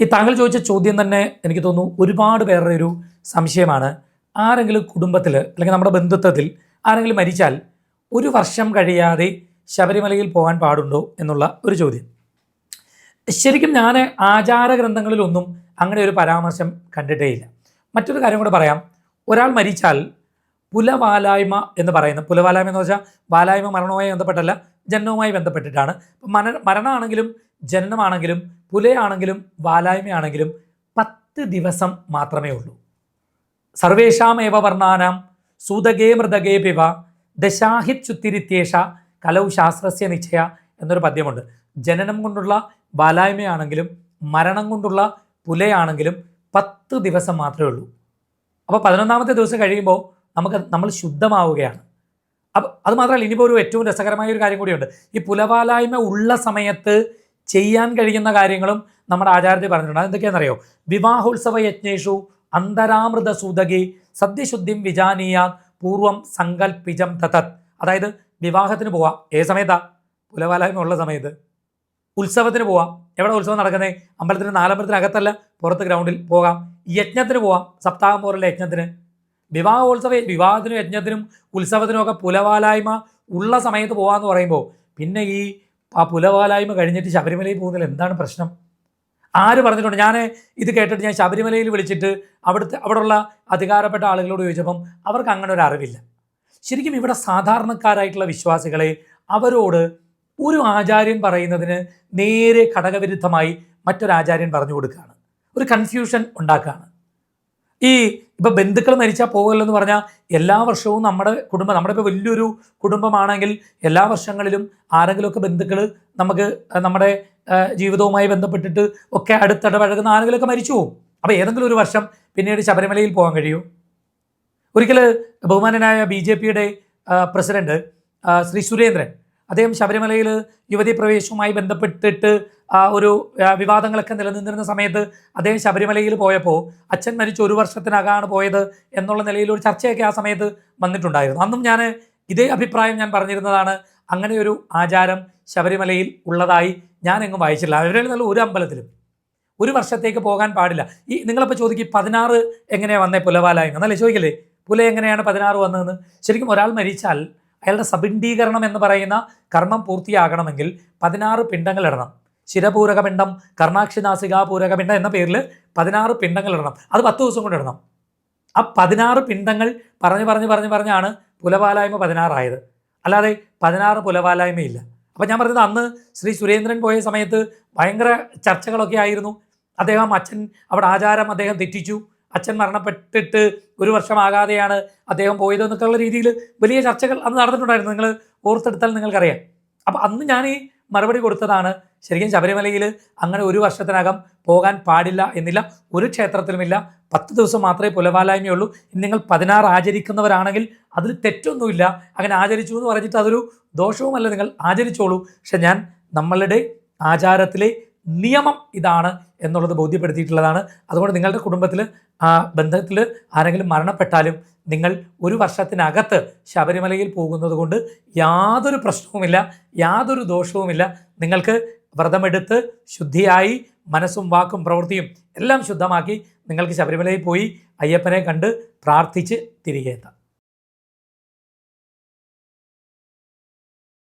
ഈ താങ്കൾ ചോദിച്ച ചോദ്യം തന്നെ എനിക്ക് തോന്നുന്നു ഒരുപാട് പേരുടെ ഒരു സംശയമാണ്. ആരെങ്കിലും കുടുംബത്തിൽ അല്ലെങ്കിൽ നമ്മുടെ ബന്ധുത്വത്തിൽ ആരെങ്കിലും മരിച്ചാൽ ഒരു വർഷം കഴിയാതെ ശബരിമലയിൽ പോകാൻ പാടുണ്ടോ എന്നുള്ള ഒരു ചോദ്യം. ശരിക്കും ഞാൻ ആചാര ഗ്രന്ഥങ്ങളിലൊന്നും അങ്ങനെ ഒരു പരാമർശം കണ്ടിട്ടേയില്ല. മറ്റൊരു കാര്യം കൂടെ പറയാം. ഒരാൾ മരിച്ചാൽ പുലവാലായ്മ എന്ന് പറയുന്ന പുലവാലായ്മ എന്ന് വെച്ചാൽ വാലായ്മ മരണവുമായി ബന്ധപ്പെട്ടല്ല ജനനവുമായി ബന്ധപ്പെട്ടിട്ടാണ്. മരണ മരണമാണെങ്കിലും ജനനമാണെങ്കിലും പുലയാണെങ്കിലും വാലായ്മയാണെങ്കിലും പത്ത് ദിവസം മാത്രമേ ഉള്ളൂ. സർവേഷാമേവ വർണാനാം സൂതകേ മൃതകേ പിവ ദശാഹിത് ചുത്തിരിത്യേഷ കലൗ ശാസ്ത്രസ്യ നിശ്ചയ എന്നൊരു പദ്യമുണ്ട്. ജനനം കൊണ്ടുള്ള ബാലായ്മയാണെങ്കിലും മരണം കൊണ്ടുള്ള പുലയാണെങ്കിലും പത്ത് ദിവസം മാത്രമേ ഉള്ളൂ. അപ്പോൾ പതിനൊന്നാമത്തെ ദിവസം കഴിയുമ്പോൾ നമുക്ക് നമ്മൾ ശുദ്ധമാവുകയാണ്. അപ്പോൾ അത് മാത്രമല്ല ഇനിയിപ്പോൾ ഒരു ഏറ്റവും രസകരമായ ഒരു കാര്യം കൂടിയുണ്ട്. ഈ പുലവാലായ്മ ഉള്ള സമയത്ത് ചെയ്യാൻ കഴിയുന്ന കാര്യങ്ങളും നമ്മുടെ ആചാര്യത്തിൽ പറഞ്ഞിട്ടുണ്ട്. അതെന്തൊക്കെയാണെന്നറിയോ വിവാഹോത്സവ യജ്ഞേഷു അന്തരാമൃത സൂതകി സദ്യശുദ്ധിം വിജാനീയാൻ പൂർവം സങ്കൽപ്പിജം തതത്. അതായത് വിവാഹത്തിന് പോവാം. ഏത് സമയത്താ? പുലവാലായ്മ ഉള്ള സമയത്ത്. ഉത്സവത്തിന് പോവാം. എവിടെ ഉത്സവം നടക്കുന്നത് അമ്പലത്തിന് നാലമ്പലത്തിനകത്തല്ല. പുറത്ത് ഗ്രൗണ്ടിൽ പോകാം. യജ്ഞത്തിന് പോവാം. സപ്താഹം പോലുള്ള യജ്ഞത്തിന്. വിവാഹോത്സവ വിവാഹത്തിനും യജ്ഞത്തിനും ഉത്സവത്തിനും ഒക്കെ പുലവാലായ്മ ഉള്ള സമയത്ത് പോകാമെന്ന് പറയുമ്പോൾ പിന്നെ ഈ ആ പുലവാലായ്മ കഴിഞ്ഞിട്ട് ശബരിമലയിൽ പോകുന്നതിൽ എന്താണ് പ്രശ്നം? ആര് പറഞ്ഞിട്ടുണ്ട്? ഞാൻ ഇത് കേട്ടിട്ട് ഞാൻ ശബരിമലയിൽ വിളിച്ചിട്ട് അവിടുത്തെ അവിടെയുള്ള അധികാരപ്പെട്ട ആളുകളോട് ചോദിച്ചപ്പം അവർക്ക് അങ്ങനെ ഒരു അറിവില്ല. ശരിക്കും ഇവിടെ സാധാരണക്കാരായിട്ടുള്ള വിശ്വാസികളെ അവരോട് ഒരു ആചാര്യൻ പറയുന്നതിന് നേരെ ഘടകവിരുദ്ധമായി മറ്റൊരു ആചാര്യൻ പറഞ്ഞു കൊടുക്കുകയാണ്. ഒരു കൺഫ്യൂഷൻ ഉണ്ടാക്കുകയാണ്. ഈ ഇപ്പം ബന്ധുക്കൾ മരിച്ചാൽ പോകല്ലെന്ന് പറഞ്ഞാൽ എല്ലാ വർഷവും നമ്മുടെ കുടുംബം നമ്മുടെ ഇപ്പോൾ വലിയൊരു കുടുംബമാണെങ്കിൽ എല്ലാ വർഷങ്ങളിലും ആരെങ്കിലുമൊക്കെ ബന്ധുക്കൾ നമുക്ക് നമ്മുടെ ജീവിതവുമായി ബന്ധപ്പെട്ടിട്ട് ഒക്കെ അടുത്തിടപഴകുന്ന ആരെങ്കിലുമൊക്കെ മരിച്ചു പോകും അപ്പോൾ ഏതെങ്കിലും ഒരു വർഷം പിന്നീട് ശബരിമലയിൽ പോകാൻ കഴിയൂ. ഒരിക്കൽ ബഹുമാനനായ ബി ജെ പിയുടെ പ്രസിഡന്റ് ശ്രീ സുരേന്ദ്രൻ അദ്ദേഹം ശബരിമലയിൽ യുവതി പ്രവേശവുമായി ബന്ധപ്പെട്ടിട്ട് ഒരു വിവാദങ്ങളൊക്കെ നിലനിന്നിരുന്ന സമയത്ത് അദ്ദേഹം ശബരിമലയിൽ പോയപ്പോൾ അച്ഛൻ മരിച്ച ഒരു വർഷത്തിനകമാണ് പോയത് എന്നുള്ള നിലയിൽ ഒരു ചർച്ചയൊക്കെ ആ സമയത്ത് വന്നിട്ടുണ്ടായിരുന്നു. അന്നും ഞാൻ ഇതേ അഭിപ്രായം ഞാൻ പറഞ്ഞിരുന്നതാണ്. അങ്ങനെ ഒരു ആചാരം ശബരിമലയിൽ ഉള്ളതായി ഞാൻ എങ്ങും വായിച്ചില്ല. അവരിൽ നിന്നുള്ള ഒരു അമ്പലത്തിലും ഒരു വർഷത്തേക്ക് പോകാൻ പാടില്ല. ഈ നിങ്ങളിപ്പോൾ ചോദിക്കും പതിനാറ് എങ്ങനെയാണ് വന്നേ പുലവാലായ്മ എന്നല്ലേ ചോദിക്കില്ലേ? പുല എങ്ങനെയാണ് പതിനാറ് വന്നതെന്ന്? ശരിക്കും ഒരാൾ മരിച്ചാൽ അയാളുടെ സപിണ്ഡീകരണം എന്ന് പറയുന്ന കർമ്മം പൂർത്തിയാകണമെങ്കിൽ പതിനാറ് പിണ്ടങ്ങൾ ഇടണം. ശിരപൂരക പിണ്ടം കർണാക്ഷിനാസിക പൂരക പിണ്ഡം എന്ന പേരിൽ പതിനാറ് പിണ്ഡങ്ങൾ ഇടണം. അത് പത്ത് ദിവസം കൊണ്ട് ഇടണം. ആ പതിനാറ് പിണ്ടങ്ങൾ പറഞ്ഞ് പറഞ്ഞ് പറഞ്ഞ് പറഞ്ഞാണ് പുലവാലായ്മ പതിനാറായത്. അല്ലാതെ പതിനാറ് പുലവാലായ്മയില്ല. അപ്പം ഞാൻ പറഞ്ഞത് അന്ന് ശ്രീ സുരേന്ദ്രൻ പോയ സമയത്ത് ഭയങ്കര ചർച്ചകളൊക്കെ ആയിരുന്നു. അദ്ദേഹം അച്ഛൻ അവിടെ ആചാരം അദ്ദേഹം തെറ്റിച്ചു. അച്ഛൻ മരണപ്പെട്ടിട്ട് ഒരു വർഷമാകാതെയാണ് അദ്ദേഹം പോയതെന്നൊക്കെയുള്ള രീതിയിൽ വലിയ ചർച്ചകൾ അന്ന് നടന്നിട്ടുണ്ടായിരുന്നു. നിങ്ങൾ ഓർത്തെടുത്താൽ നിങ്ങൾക്കറിയാം. അപ്പം അന്ന് ഞാൻ ഈ മറുപടി കൊടുത്തതാണ് ശരിക്കും ശബരിമലയിൽ അങ്ങനെ ഒരു വർഷത്തിനകം പോകാൻ പാടില്ല എന്നില്ല ഒരു ക്ഷേത്രത്തിലുമില്ല പത്ത് ദിവസം മാത്രമേ പുലവാലായ്മയുള്ളൂ നിങ്ങൾ പതിനാറ് ആചരിക്കുന്നവരാണെങ്കിൽ അതിൽ തെറ്റൊന്നുമില്ല. അങ്ങനെ ആചരിച്ചു എന്ന് പറഞ്ഞിട്ട് അതൊരു ദോഷവുമല്ല നിങ്ങൾ ആചരിച്ചോളൂ. പക്ഷെ ഞാൻ നമ്മളുടെ ആചാരത്തിലെ നിയമം ഇതാണ് എന്നുള്ളത് ബോധ്യപ്പെടുത്തിയിട്ടുള്ളതാണ്. അതുകൊണ്ട് നിങ്ങളുടെ കുടുംബത്തിൽ ആ ബന്ധത്തിൽ ആരെങ്കിലും മരണപ്പെട്ടാലും നിങ്ങൾ ഒരു വർഷത്തിനകത്ത് ശബരിമലയിൽ പോകുന്നത് കൊണ്ട് യാതൊരു പ്രശ്നവുമില്ല യാതൊരു ദോഷവുമില്ല. നിങ്ങൾക്ക് വ്രതമെടുത്ത് ശുദ്ധിയായി മനസ്സും വാക്കും പ്രവൃത്തിയും എല്ലാം ശുദ്ധമാക്കി നിങ്ങൾക്ക് ശബരിമലയിൽ പോയി അയ്യപ്പനെ കണ്ട് പ്രാർത്ഥിച്ച് തിരികെ എത്താം.